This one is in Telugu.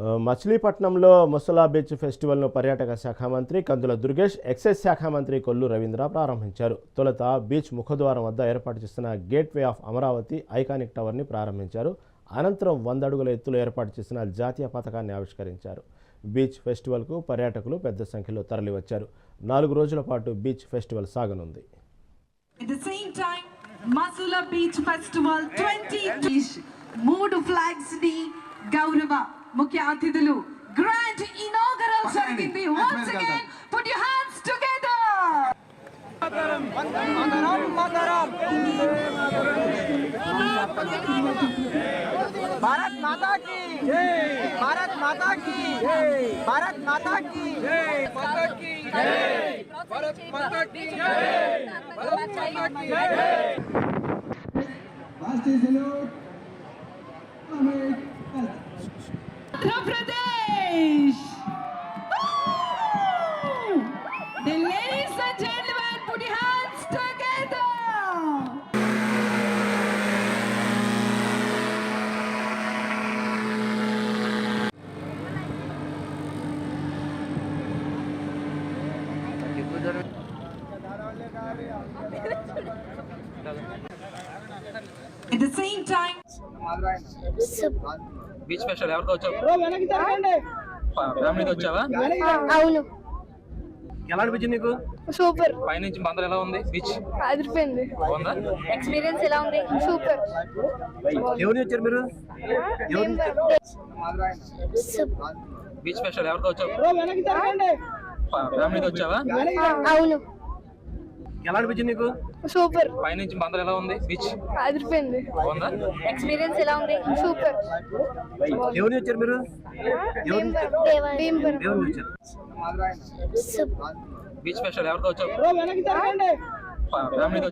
మచిలీపట్నంలో ముసలా బీచ్ ఫెస్టివల్ను పర్యాటక శాఖ మంత్రి కందుల దుర్గేష్ ఎక్సైజ్ శాఖ మంత్రి కొల్లు రవీంద్ర ప్రారంభించారు. తొలుత బీచ్ ముఖద్వారం వద్ద ఏర్పాటు చేసిన గేట్వే ఆఫ్ అమరావతి ఐకానిక్ టవర్ని ప్రారంభించారు. అనంతరం వంద అడుగుల ఎత్తులో ఏర్పాటు చేసిన జాతీయ పథకాన్ని ఆవిష్కరించారు. బీచ్ ఫెస్టివల్కు పర్యాటకులు పెద్ద సంఖ్యలో తరలివచ్చారు. నాలుగు రోజుల పాటు బీచ్ ఫెస్టివల్ సాగనుంది. At the same time, Masula Beach Festival 20 మూడు ఫ్లాగ్స్ని గౌరవ ముఖ్య అతిథులు గ్రాండ్ ఇనాగరల్ జరిగింది once again put your hands together Bharat Mata की भारत माता की भारत माता की माता की भारत माता की भारत माता की Last Andhra Pradesh. The ladies and gentlemen, put your hands together. At the same time, beach festival ఎవరితో వచ్చావు? ఫ్యామిలీతో వచ్చావా? అవును. ఎలా అనిపించింది నీకు? సూపర్. పైనుంచి బందర్ ఎలా ఉంది? బీచ్ అదిరిపోయింది. బాగుందా? ఎక్స్పీరియన్స్ ఎలా ఉంది? సూపర్. ఎవరు వచ్చారు మీరు? బీచ్ ఫెస్టివల్ ఎవరితో వచ్చావు? ఫ్యామిలీతో వచ్చావా? అవును. ఎలా అనిపించింది నీకు? సూపర్. పైనుంచి బందర్ ఎలా ఉంది? బీచ్ అదిరిపోయింది. బాగుందా? ఎక్స్పీరియన్స్ ఎలా ఉంది? సూపర్. ఎవరు వచ్చారు మీరు? ఎవరు వచ్చారు బీచ్ ఫెస్టివల్ ఎవరితో వచ్చావు? ఫ్యామిలీతో